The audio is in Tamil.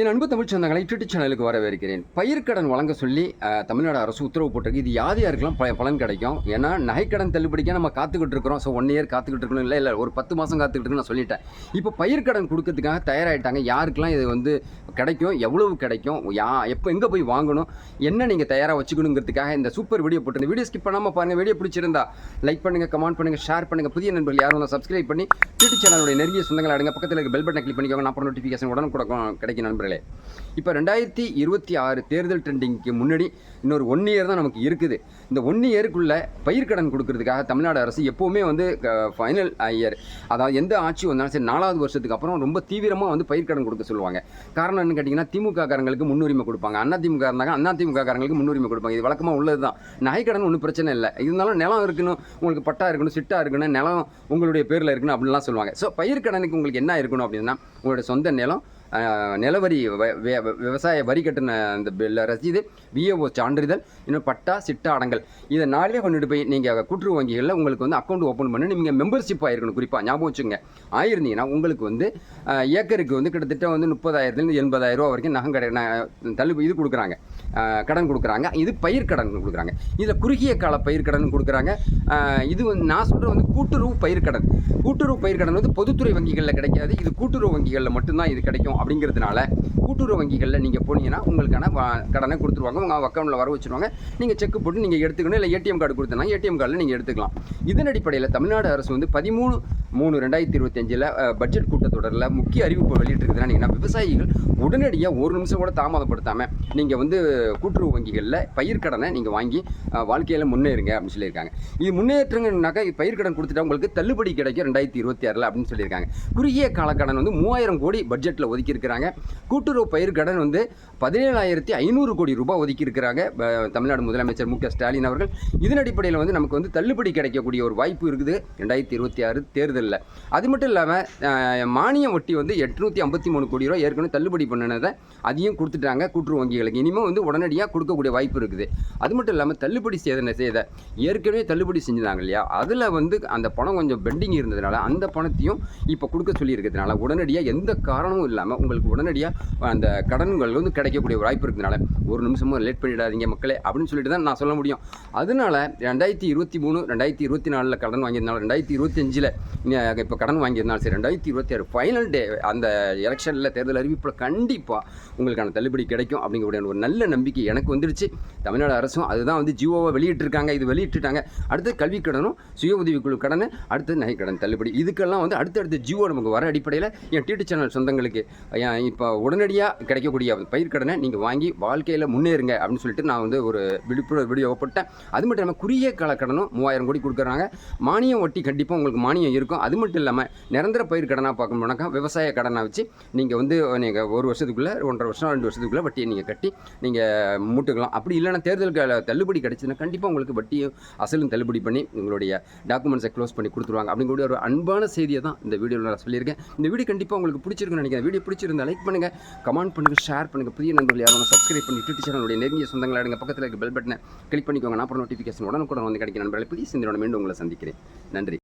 என் அன்பு தமிழ் சொந்தங்களை யூடியூப் சேனலுக்கு வரவேற்கிறேன். பயிர்க்கடன் வழங்க சொல்லி தமிழ்நாடு அரசு உத்தரவு போட்டிருக்கு. இது யார் யாருக்கெல்லாம் ப- பலன் கிடைக்கும். ஏன்னா நகைக்கடன் தள்ளுபடிக்க நம்ம காத்துக்கிட்டு இருக்கிறோம். ஸோ ஒன் இயர் காத்துக்கிட்டு இருக்கணும். இல்லை இல்லை ஒரு பத்து மாதம் காத்துக்கிட்டு நான் சொல்லிட்டேன். இப்போ பயிர்க்கடன் கொடுக்கறதுக்காக தயாராகிட்டாங்க யாருக்கெல்லாம் இது வந்து கிடைக்கும்? எவ்வளவு கிடைக்கும்? யா எப்போ எங்கே போய் வாங்கணும்? என்ன நீங்கள் தயாராக வச்சுக்கணுங்கிறதுக்காக இந்த சூப்பர் வீடியோ போட்டு வீடியோ ஸ்கிப் பண்ணாமல் பாருங்கள் வீடியோ பிடிச்சிருந்தா லைக் பண்ணுங்கள் கமெண்ட் பண்ணுங்கள் ஷேர் பண்ணுங்கள் புதிய நண்பர்கள் யாரும் சப்ஸ்கிரைப் பண்ணி யூடியூப் சேனலுடைய நெருங்கிய சொந்தங்கள் அடங்க பக்கத்தில் இருக்க பெல் பட்டனை கிளிக் பண்ணிக்கோங்க. நான் அப்புறம் நோட்டிஃபிகேஷன் உடனே கொடுக்கும் கிடைக்கும் நண்பர்கள். இப்போ ரெண்டாயிரத்தி இருபத்தி ஆறு தேர்தல் ட்ரெண்டிங்க்கு முன்னாடி இன்னொரு ஒன் இயர் தான் நமக்கு இருக்குது. இந்த ஒன் இயருக்குள்ள பயிர்க்கடன் கொடுக்கறதுக்காக தமிழ்நாடு அரசு எப்போவுமே வந்து ஃபைனல் இயர் அதாவது எந்த ஆட்சி வந்தாலும் சரி நாலாவது வருஷத்துக்கு அப்புறம் ரொம்ப தீவிரமாக வந்து பயிர்க்கடன் கொடுக்க சொல்லுவாங்க. காரணம் என்னன்னு கேட்டிங்கன்னா திமுக காரங்களுக்கு முன்னுரிமை கொடுப்பாங்க. அண்ணா திமுக இருந்தாங்க அண்ணா திமுக காரங்களுக்கு முன்னுரிமை கொடுப்பாங்க. இது வழக்கமாக உள்ளது தான் நகைக்கடன் ஒன்றும் பிரச்சனை இல்லை. இருந்தாலும் நிலம் இருக்கணும் உங்களுக்கு பட்டா இருக்கணும் சிட்டா இருக்கணும் நிலம் உங்களுடைய பேரில் இருக்கணும் அப்படின்லாம் சொல்லுவாங்க. ஸோ பயிர்க்கடனுக்கு உங்களுக்கு என்ன இருக்கணும் அப்படின்னா உங்களுடைய சொந்த நிலம் நிலவரி வ- விவசாய வரி கட்டின அந்த பில்லை ரசீது விஏஓ சான்றிதழ் இன்னும் பட்டா சிட்டா அடங்கல். இதை நாளே கொண்டுட்டு போய் நீங்கள் கூட்டுறவு வங்கிகளில் உங்களுக்கு வந்து அக்கௌண்ட் ஓப்பன் பண்ணி நீங்கள் மெம்பர்ஷிப் ஆயிருக்கணும். குறிப்பாக ஞாபகம் வச்சுங்க ஆயிருந்தீங்கன்னா உங்களுக்கு வந்து ஏக்கருக்கு வந்து கிட்டத்தட்ட வந்து முப்பதாயிரத்துலேருந்து எண்பதாயிரம் ரூபா வரைக்கும் நகம் கடை தள்ளு தள்ளுபடி இது கொடுக்குறாங்க. கடன் கொடுக்குறாங்க. இது பயிர் கடன் கொடுக்குறாங்க. இதில் குறுகிய கால பயிர் கடன் கொடுக்குறாங்க. இது வந்து நான் சொல்கிறது வந்து கூட்டுறவு பயிர் கடன். கூட்டுறவு பயிர் கடன் வந்து பொதுத்துறை வங்கிகளில் கிடைக்காது. இது கூட்டுறவு வங்கிகளில் மட்டும்தான் இது கிடைக்கும். அப்படிங்கிறதுனால கூட்டுறவு வங்கிகளில் நீங்கள் போனீங்கன்னா உங்களுக்கான கடனை கொடுத்துருவாங்க. உங்கள் அக்கௌண்ட்டில் வர வச்சுருவாங்க. நீங்கள் செக் போட்டு நீங்கள் எடுத்துக்கணும். இல்லை ஏடிஎம் கார்டு கொடுத்தனா ஏடிஎம் கார்டில் நீங்கள் எடுத்துக்கலாம். இதன் அடிப்படையில் தமிழ்நாடு அரசு வந்து பதிமூணு மூணு ரெண்டாயிரத்தி இருபத்தஞ்சில் பட்ஜெட் கூட்டத்தொடரில் முக்கிய அறிவிப்பு வெளியிட்டிருக்குதுன்னா நீங்கள் விவசாயிகள் உடனடியாக ஒரு நிமிஷம் கூட தாமதப்படுத்தாமல் நீங்கள் வந்து கூட்டுறவு வங்கிகளில் பயிர்க்கடனை நீங்கள் வாங்கி வாழ்க்கையில் முன்னேறுங்க அப்படின்னு சொல்லியிருக்காங்க. இது முன்னேற்றங்கனாக்கா பயிர்க்கடன் கொடுத்துட்டா உங்களுக்கு தள்ளுபடி கிடைக்கும் ரெண்டாயிரத்தி இருபத்தி ஆறில் அப்படின்னு சொல்லியிருக்காங்க. குறுகிய காலக்கடன் வந்து மூவாயிரம் கோடி பட்ஜெட்டில் ஒதுக்கியிருக்கிறாங்க. கூட்டுறவு பயிர்க்கடன் வந்து பதினேழாயிரத்தி ஐநூறு கோடி ரூபாய் ஒதுக்கியிருக்கிறாங்க தமிழ்நாடு முதலமைச்சர் மு க ஸ்டாலின் அவர்கள். இதன் அடிப்படையில் வந்து நமக்கு வந்து தள்ளுபடி கிடைக்கக்கூடிய ஒரு வாய்ப்பு இருக்குது. ரெண்டாயிரத்தி இருபத்தி ஆறு தேர்தல் இல்லை. அது மட்டும் இல்லாமல் மானியம் வட்டி வந்து எட்நூற்றி ஐம்பத்தி மூணு கோடி ரூபா ஏற்கனவே தள்ளுபடி பண்ணினதை அதையும் கொடுத்துட்டாங்க கூட்டுறவு வங்கிகளுக்கு. இனிமேல் வந்து உடனடியாக கொடுக்கக்கூடிய வாய்ப்பு இருக்குது. அது மட்டும் இல்லாமல் தள்ளுபடி செய்த செய்த ஏற்கனவே தள்ளுபடி செஞ்சுதாங்க இல்லையா? அதில் வந்து அந்த பணம் கொஞ்சம் பெண்டிங் இருந்ததுனால அந்த பணத்தையும் இப்போ கொடுக்க சொல்லியிருக்கிறதுனால உடனடியாக எந்த காரணமும் இல்லாமல் உங்களுக்கு உடனடியாக அந்த கடன்கள் வந்து கிடைக்கக்கூடிய வாய்ப்பு இருக்கிறதுனால ஒரு நிமிஷமும் லேட் பண்ணிடாதீங்க மக்களே அப்படின்னு சொல்லிட்டு தான் நான் சொல்ல முடியும். அதனால ரெண்டாயிரத்தி இருபத்தி மூணு ரெண்டாயிரத்தி இருபத்தி நாலில் கடன் வாங்கியிருந்தனால ரெண்டாயிரத்தி இருபத்தஞ்சில் இப்போ கடன் வாங்கியிருந்தாலும் சரி ரெண்டாயிரத்தி இருபத்தி ஆறு ஃபைனல் டே அந்த எலெக்ஷனில் தேர்தல் அறிவிப்பில் கண்டிப்பாக உங்களுக்கான தள்ளுபடி கிடைக்கும் அப்படிங்கக்கூடிய ஒரு நல்ல நம்பிக்கை எனக்கு வந்துடுச்சு தமிழ்நாடு அரசும் அதுதான் வந்து ஜியோவை வெளியிட்டிருக்காங்க. இது வெளியிட்டுட்டாங்க அடுத்து கல்வி கடனும் சுய உதவிக்குழு கடன் அடுத்து நகைக்கடன் தள்ளுபடி. இதுக்கெல்லாம் வந்து அடுத்தடுத்து ஜியோ நமக்கு வர அடிப்படையில் என் டிடி சேனல் சொந்தங்களுக்கு இப்போ உடனடியாக கிடைக்கக்கூடிய பயிர்க்கடனை நீங்கள் வாங்கி வாழ்க்கையில் முன்னேறுங்க அப்படின்னு சொல்லிட்டு நான் வந்து ஒரு விழிப்புணர்வு வீடியோ போட்டேன். அது மட்டும் இல்லாமல் குறுகிய கால கடனும் மூவாயிரம் கோடி கொடுக்குறாங்க. மானியம் வட்டி கண்டிப்பாக உங்களுக்கு மானியம் இருக்கும். அது மட்டும் இல்லாமல் நிரந்தர பயிர் கடனாக பார்க்கணும்னாக்கா விவசாய கடனாக வச்சு நீங்கள் வந்து நீங்கள் ஒரு வருஷத்துக்குள்ளே ஒன்றரை வருஷம் ரெண்டு வருஷத்துக்குள்ளே வட்டியை நீங்கள் கட்டி நீங்கள் மூட்டுக்கலாம். அப்படி இல்லைன்னா தேர்தல் தள்ளுபடி கிடைச்சதுன்னா கண்டிப்பாக உங்களுக்கு வட்டியும் அசலும் தள்ளுபடி பண்ணி உங்களுடைய டாக்குமெண்ட்ஸை க்ளோஸ் பண்ணி கொடுத்துருவாங்க. அப்படிங்கக்கூடிய ஒரு அன்பான செய்தியை தான் இந்த வீடியோவில் நான் சொல்லியிருக்கேன். இந்த வீடியோ கண்டிப்பாக உங்களுக்கு பிடிச்சிருக்குன்னு நினைக்கிறேன். வீடியோ பிடிச்சிருந்தா லைக் பண்ணுங்கள் கமெண்ட் பண்ணுங்கள் ஷேர் பண்ணுங்கள் புதிய நண்பர்கள் யாரும் சப்ஸ்கிரைப் பண்ணி யூடியூப் சேனலுடைய நெருங்கிய சொந்தங்களாக எடுங்க பக்கத்தில் இருக்க பெல் பட்டனை கிளிக் பண்ணிக்கோங்க. நான் அப்புறம் நோட்டிஃபிகேஷன் உடனுக்குடன் வந்து கிடைக்கும் நண்பர்களை புதிய சிந்தனோட மீண்டும் உங்களை சந்திக்கிறேன். நன்றி.